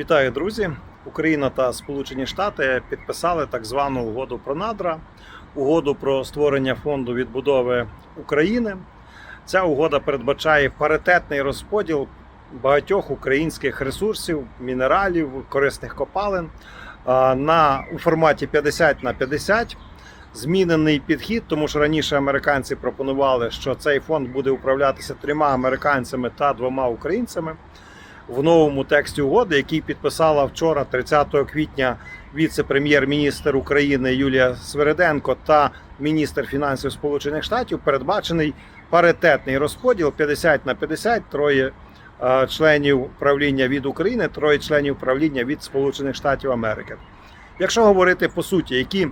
Вітаю, друзі! Україна та Сполучені Штати підписали так звану угоду про надра, угоду про створення фонду відбудови України. Ця угода передбачає паритетний розподіл багатьох українських ресурсів, мінералів, корисних копалин на у форматі 50 на 50. Змінений підхід, тому що раніше американці пропонували, що цей фонд буде управлятися трьома американцями та двома українцями в новому тексті угоди, який підписала вчора, 30 квітня, віце-прем'єр-міністр України Юлія Свереденко та міністр фінансів Сполучених Штатів, передбачений паритетний розподіл 50 на 50, троє е, членів правління від України, троє членів правління від Сполучених Штатів Америки. Якщо говорити по суті, які,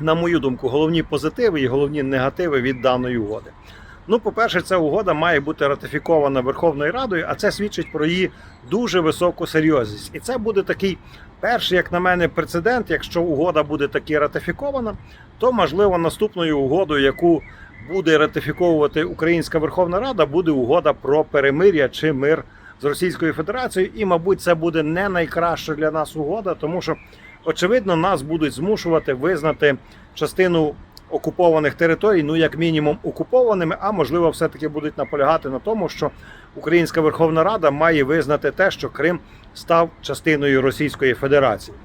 на мою думку, головні позитиви і головні негативи від даної угоди. Ну, по-перше, ця угода має бути ратифікована Верховною Радою, а це свідчить про її дуже високу серйозність. І це буде такий перший, як на мене, прецедент. Якщо угода буде таки ратифікована, то можливо наступною угодою, яку буде ратифіковувати Українська Верховна Рада, буде угода про перемир'я чи мир з Російською Федерацією. І, мабуть, це буде не найкраща для нас угода, тому що очевидно нас будуть змушувати визнати частину окупованих територій, ну як мінімум окупованими, а можливо, все-таки будуть наполягати на тому, що Українська Верховна Рада має визнати те, що Крим став частиною Російської Федерації.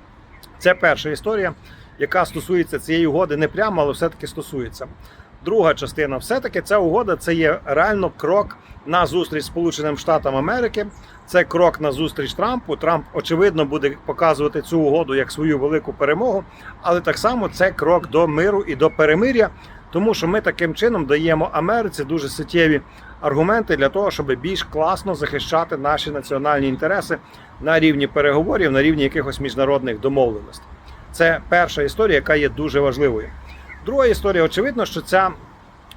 Це перша історія, яка стосується цієї угоди не прямо, але все-таки стосується. Друга частина, все-таки ця угода це є реально крок на зустріч Сполученим Штатам Америки. Це крок на зустріч Трампу. Трамп очевидно буде показувати цю угоду як свою велику перемогу, але так само це крок до миру і до перемиря, тому що ми таким чином даємо Америці дуже суттєві аргументи для того, щоб більш класно захищати наші національні інтереси на рівні переговорів, на рівні якихось міжнародних домовленостей. Це перша історія, яка є дуже важливою. Друга історія, очевидно, що ця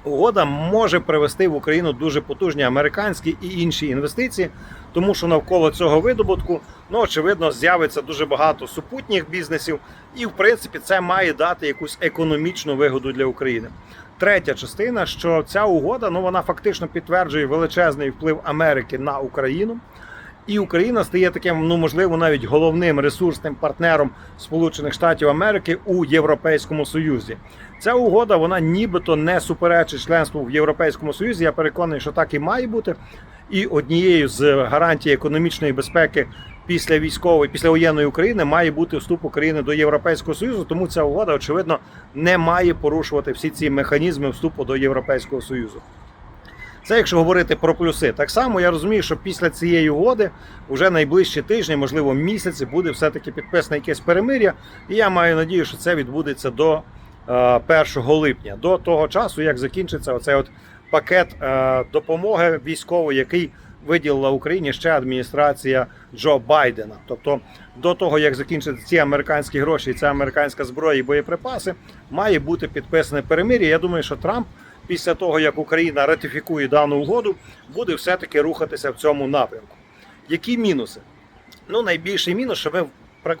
угода може привести в Україну дуже потужні американські і інші інвестиції, тому що навколо цього видобутку, ну очевидно, з'явиться дуже багато супутніх бізнесів, і в принципі це має дати якусь економічну вигоду для України. Третя частина, що ця угода, ну вона фактично підтверджує величезний вплив Америки на Україну. І Україна стає таким, ну можливо, навіть головним ресурсним партнером Сполучених Штатів Америки у Європейському Союзі. Ця угода вона нібито не суперечить членству в Європейському Союзі. Я переконаний, що так і має бути. І однією з гарантій економічної безпеки після військової, після воєнної України має бути вступ України до Європейського Союзу. Тому ця угода, очевидно, не має порушувати всі ці механізми вступу до Європейського Союзу. Це якщо говорити про плюси. Так само я розумію, що після цієї угоди вже найближчі тижні, можливо, місяці, буде все-таки підписане якесь перемир'я. І я маю надію, що це відбудеться до е, 1 липня, до того часу, як закінчиться оцей от пакет е, допомоги військової, який виділила Україні ще адміністрація Джо Байдена. Тобто до того, як закінчаться ці американські гроші, і ця американська зброя і боєприпаси, має бути підписане перемир'я. Я думаю, що Трамп після того, як Україна ратифікує дану угоду, буде все-таки рухатися в цьому напрямку. Які мінуси? Ну, найбільший мінус, що ми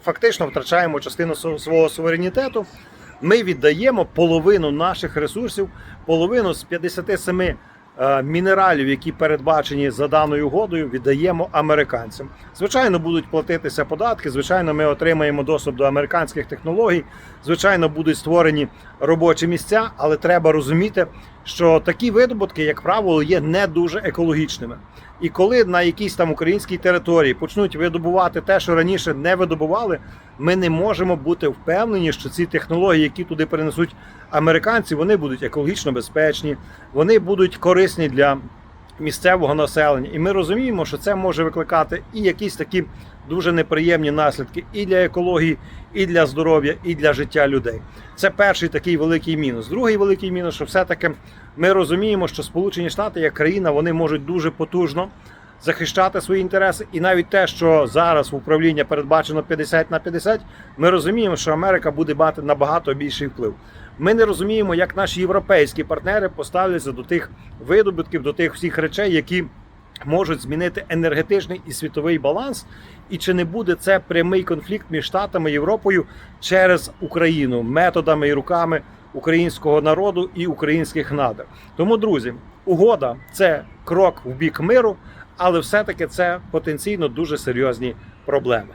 фактично втрачаємо частину свого суверенітету. Ми віддаємо половину наших ресурсів, половину з 57 е, мінералів, які передбачені за даною угодою, віддаємо американцям. Звичайно, будуть платитися податки. Звичайно, ми отримаємо доступ до американських технологій. Звичайно, будуть створені робочі місця, але треба розуміти, що такі видобутки, як правило, є не дуже екологічними. І коли на якійсь там українській території почнуть видобувати те, що раніше не видобували, ми не можемо бути впевнені, що ці технології, які туди перенесуть американці, вони будуть екологічно безпечні, вони будуть корисні для місцевого населення. І ми розуміємо, що це може викликати і якісь такі дуже неприємні наслідки і для екології, і для здоров'я, і для життя людей. Це перший такий великий мінус. Другий великий мінус, що все-таки ми розуміємо, що Сполучені Штати як країна вони можуть дуже потужно захищати свої інтереси, і навіть те, що зараз в управління передбачено 50 на 50, ми розуміємо, що Америка буде мати набагато більший вплив. Ми не розуміємо, як наші європейські партнери поставляться до тих видобутків, до тих всіх речей, які можуть змінити енергетичний і світовий баланс, і чи не буде це прямий конфлікт між Штатами і Європою через Україну методами і руками українського народу і українських надр. Тому, друзі, угода це крок в бік миру, але все-таки це потенційно дуже серйозні проблеми.